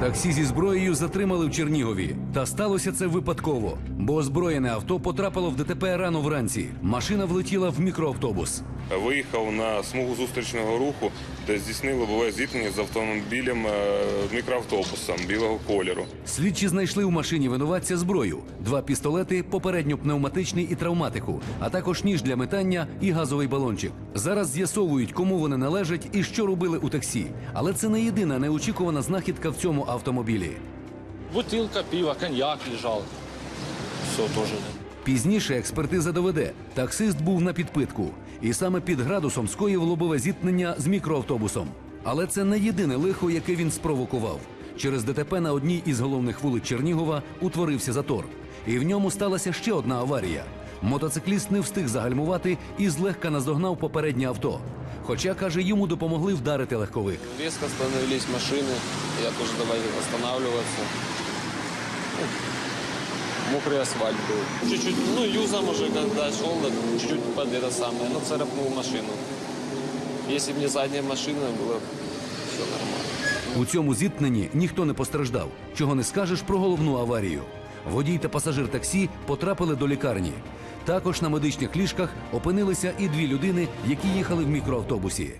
Таксі зі зброєю затримали в Чернігові. Та сталося це випадково, бо озброєне авто потрапило в ДТП рано вранці. Машина влетіла в мікроавтобус. Виїхав на смугу зустрічного руху, де здійснив лобове зіткнення з автомобілем е, мікроавтобусом білого кольору. Слідчі знайшли в машині винуватця зброю: два пістолети, попередньо пневматичний і травматику, а також ніж для метання і газовий балончик. Зараз з'ясовують, кому вони належать і що робили у таксі. Але це не єдина неочікувана знахідка в цьому автомобілі. Бутылка пива, коньяк лежал. Все тоже. Пізніше експертиза доведе, таксист був на підпитку, і саме під градусом скоїв лобове зіткнення з мікроавтобусом. Але це не єдине лихо, яке він спровокував. Через ДТП на одній із головних вулиць Чернігова утворився затор. І в ньому сталася ще одна аварія. Мотоцикліст не встиг загальмувати і злегка наздогнав попереднє авто. Хоча, каже, йому допомогли вдарити легковик. Резко остановились машины, я тоже давай останавливаться. Ну, мокрый асфальт был. Чуть-чуть, ну, юзом уже когда шел, да, чуть-чуть под это самое, ну, царапнул машину. Если бы не задняя машина, было все нормально. У цьому зіткненні ніхто не постраждав. Чого не скажеш про головну аварію. Водій та пасажир таксі потрапили до лікарні. Також на медичних ліжках опинилися і дві людини, які їхали в мікроавтобусі.